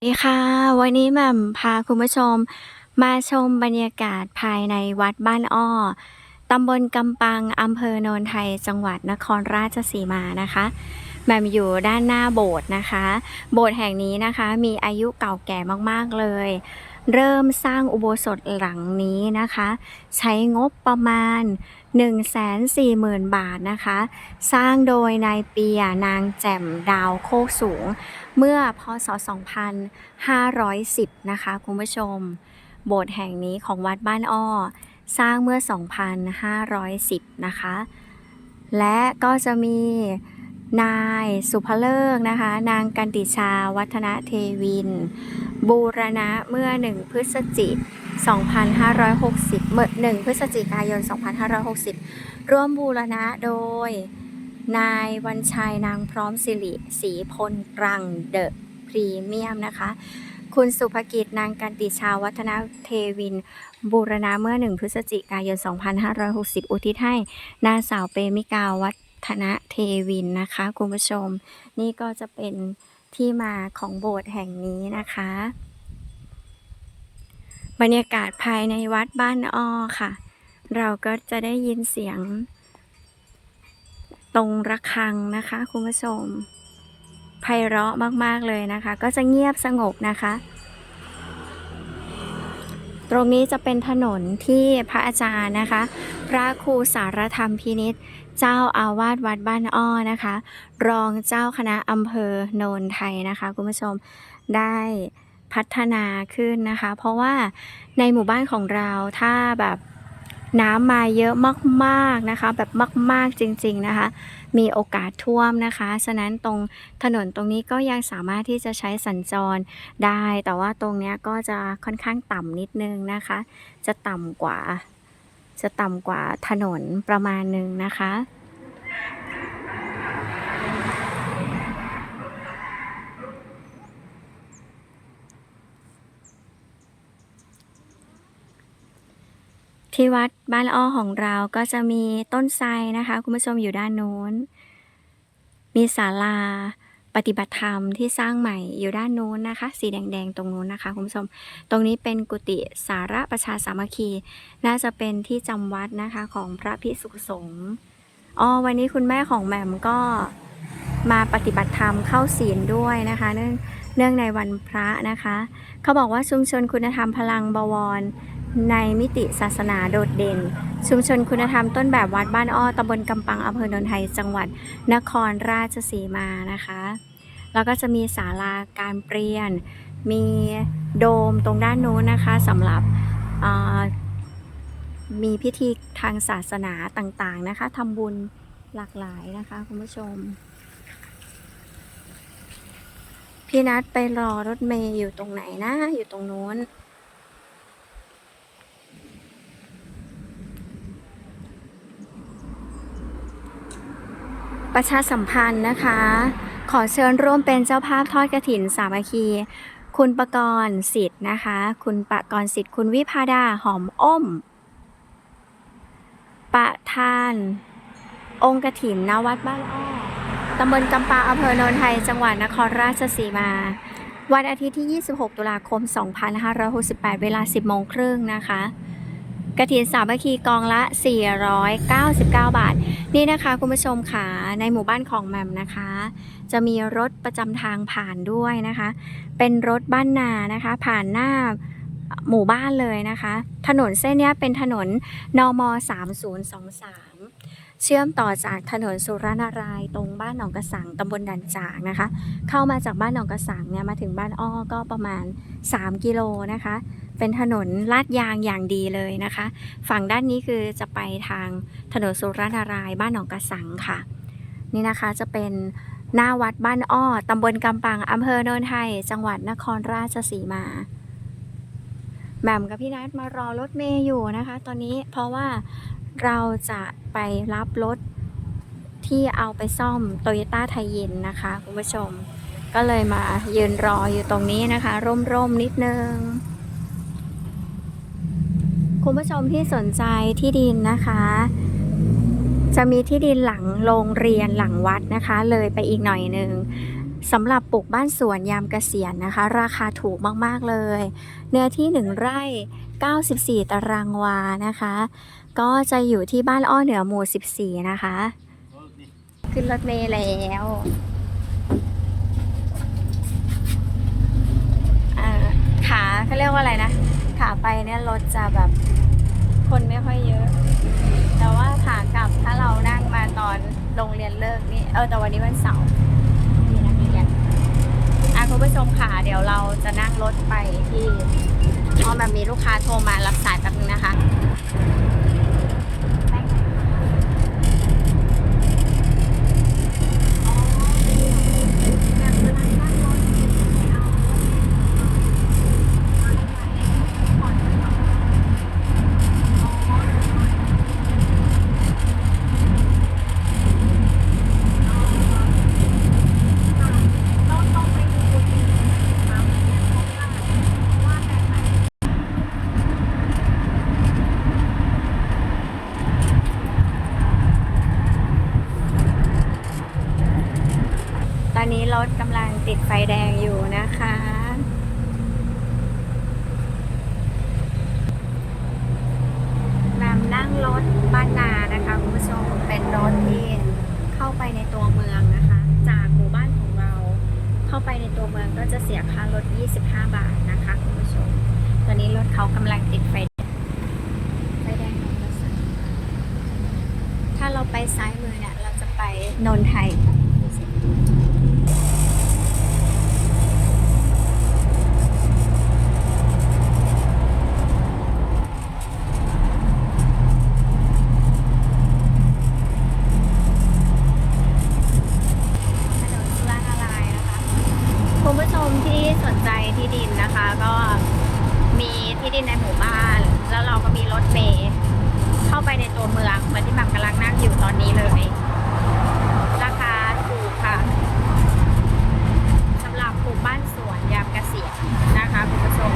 สวัสดีค่ะ วันนี้แม่มพาคุณผู้ชม มาชมบรรยากาศภายในวัดบ้านอ้อ ตำบลกำปัง อำเภอโนนไทย จังหวัดนครราชสีมานะคะแม่มอยู่ด้านหน้าโบสถ์นะคะ โบสถ์แห่งนี้นะคะ มีอายุเก่าแก่มากๆเลย เริ่มสร้างอุโบสถหลังนี้นะคะ ใช้งบประมาณ 140,000 บาทนะคะ สร้างโดยนายเปียนางแจ่มดาวโคกสูง เมื่อพศ 2510 นะคะ คุณผู้ชม โบสถ์แห่งนี้ของวัดบ้านอ้อ สร้างเมื่อ 2510 นะคะ และก็จะมีนายสุภเลิกนะคะ นางกันติชาวัฒนเทวิน บูรณะเมื่อ 1 พฤศจิก 2560 เมื่อ 1 พฤศจิกายน 2560 ร่วมบูรณะโดย นายวันชัยนางพร้อมสิริศรีพลกรังเดอะพรีเมียมนะคะ คุณสุภกิจนางกันติชาวัฒนาเทวิน บูรณะเมื่อ 1 พฤศจิกายน 2560 อุทิศให้นางสาวเปมิกาวัฒนเทวินนะคะ คุณผู้ชม นี่ก็จะเป็นที่มาของโบสถ์แห่งนี้นะคะ บรรยากาศภายในวัดบ้านอ้อค่ะ เราก็จะได้ยินเสียง ตรงระฆังนะคะคุณผู้ชมไพเราะมาก ๆ เลยนะคะ ก็จะเงียบสงบนะคะ ตรงนี้จะเป็นถนนที่พระอาจารย์นะคะ พระครูสารธรรมพินิษเจ้าอาวาสวัดบ้านอ้อนะคะ รองเจ้าคณะอำเภอโนนไทยนะคะ คุณผู้ชมได้ พัฒนาขึ้นนะคะ เพราะว่าในหมู่บ้านของเราถ้าแบบน้ำมาเยอะมากๆนะคะ แบบมากๆจริง ๆนะคะ มีโอกาสท่วมนะคะ ฉะนั้นตรงถนนตรงนี้ก็ยังสามารถที่จะใช้สัญจรได้ แต่ว่าตรงนี้ก็จะค่อนข้างต่ำนิดนึงนะคะ จะต่ำกว่า จะต่ำกว่าถนนประมาณหนึ่งนะคะ ที่วัดบ้านอ้อของเราก็จะมีต้นไทรนะคะ คุณผู้ชมอยู่ด้านโน้น มีศาลาปฏิบัติธรรมที่สร้างใหม่อยู่ด้านโน้นนะคะ สีแดงๆ ตรงนู้นนะคะ คุณผู้ชม ตรงนี้เป็นกุฏิสาระประชาสามัคคี น่าจะเป็นที่จำวัดนะคะของพระภิกษุสงฆ์อ๋อวันนี้คุณแม่ของแหม่มก็มาปฏิบัติธรรมเข้าศีลด้วยนะคะ เนื่องเนื่องในวันพระนะคะ เขาบอกว่าชุมชนคุณธรรมพลังบวร ในมิติศาสนาโดดเด่น ชุมชนคุณธรรมต้นแบบวัดบ้านอ้อตำบลกำปังอำเภอโนนไทยจังหวัดนครราชสีมานะคะ แล้วก็จะมีศาลาการเปลี่ยน มีโดมตรงด้านโน้นนะคะสำหรับมีพิธีทางศาสนาต่างๆนะคะทำบุญหลากหลายนะคะ คุณผู้ชม พี่นัดไปรอรถเมย์อยู่ตรงไหนนะ อยู่ตรงโน้น ประชาสัมพันธ์นะคะ ขอเชิญร่วมเป็นเจ้าภาพทอดกระถินสามัคคี คุณประกรณ์สิทธิ์นะคะ คุณประกรณ์สิทธิ์คุณวิพาดาหอมอ้มประธาน องค์กระถินณวัดบ้านอ้อตำบลกำปาอำเภอโนนไทย จังหวัดนครราชสีมา วันอาทิตย์ที่ 26 ตุลาคม 2568 เวลา 10 โมงครึ่งนะคะกระถินสามัคคีกองละ 499 บาท นี่นะคะคุณผู้ชมค่ะในหมู่บ้านของแมมนะคะ จะมีรถประจำทางผ่านด้วยนะคะ เป็นรถบ้านนานะคะ ผ่านหน้าหมู่บ้านเลยนะคะ ถนนเส้นนี้เป็นถนนนม3023 เชื่อมต่อจากถนนสุรนารายตรงบ้านหนองกระสังตำบลดันจางนะคะ เข้ามาจากบ้านหนองกระสังเนี่ยมาถึงบ้านอ้อก็ประมาณ 3 กิโลนะคะ เป็นถนนลาดยางอย่างดีเลยนะคะ ฝั่งด้านนี้คือจะไปทางถนนสุรนารายบ้านหนองกระสังค่ะ นี่นะคะจะเป็นหน้าวัดบ้านอ้อตำบลกำปังอำเภอโนนไทย จังหวัดนครราชสีมาแหม่มกับพี่นัทมารอรถเมย์อยู่นะคะ ตอนนี้เพราะว่าเราจะไปรับรถที่เอาไปซ่อมโตโยต้าไทยเย็นนะคะคุณผู้ชม ก็เลยมายืนรออยู่ตรงนี้นะคะ ร่มๆนิดนึง คุณผู้ชมที่สนใจที่ดินนะคะ จะมีที่ดินหลังโรงเรียนหลังวัดนะคะ เลยไปอีกหน่อยหนึ่งสำหรับปลูกบ้านสวนยามเกษียณนะคะ ราคาถูกมากๆเลย เนื้อที่ 1 ไร่ 94 ตารางวานะคะ ก็จะอยู่ที่บ้านอ้อเหนือหมู่ 14 นะคะ ขึ้นรถเมล์แล้วขาเขาเรียกว่าอะไรนะ ขาไปเนี่ยรถจะแบบคนไม่ค่อยเยอะ แต่ว่าขากลับถ้าเรานั่งมาตอนโรงเรียนเลิกนี่ เออแต่วันนี้วันเสาร์มีนักเรียนอะคุณผู้ชมค่ะเดี๋ยวเราจะนั่งรถไปที่อ๋อแบบมีลูกค้าโทรมารับสายแป๊บนึงนะคะ ตอนนี้รถกำลังติด ไฟแดงอยู่นะคะนำนั่งรถบ้านนานะคะคุณผู้ชมเป็นรถที่เข้าไปในตัวเมืองนะคะ จากหมู่บ้านของเรา เข้าไปในตัวเมืองก็จะเสียค่ารถ 25 บาทนะคะคุณผู้ชม ตอนนี้รถเขากำลังติดไฟแดงไฟแดงนนทสันถ้าเราไปซ้ายมือเนี่ยเราจะไปนนทไทยค่ะ ถนนสุรนาลายณ์นะคะ คุณผู้ชมที่สนใจที่ดินนะคะ ก็มี ที่ดินในหมู่บ้าน แล้วเราก็มีรถเมล์เข้าไปในตัวเมืองเหมือนที่หมักกำลังนั่งอยู่ตอนนี้เลย ราคาถูกค่ะสำหรับปลูกบ้านสวนยามเกษียณนะคะคุณผู้ชม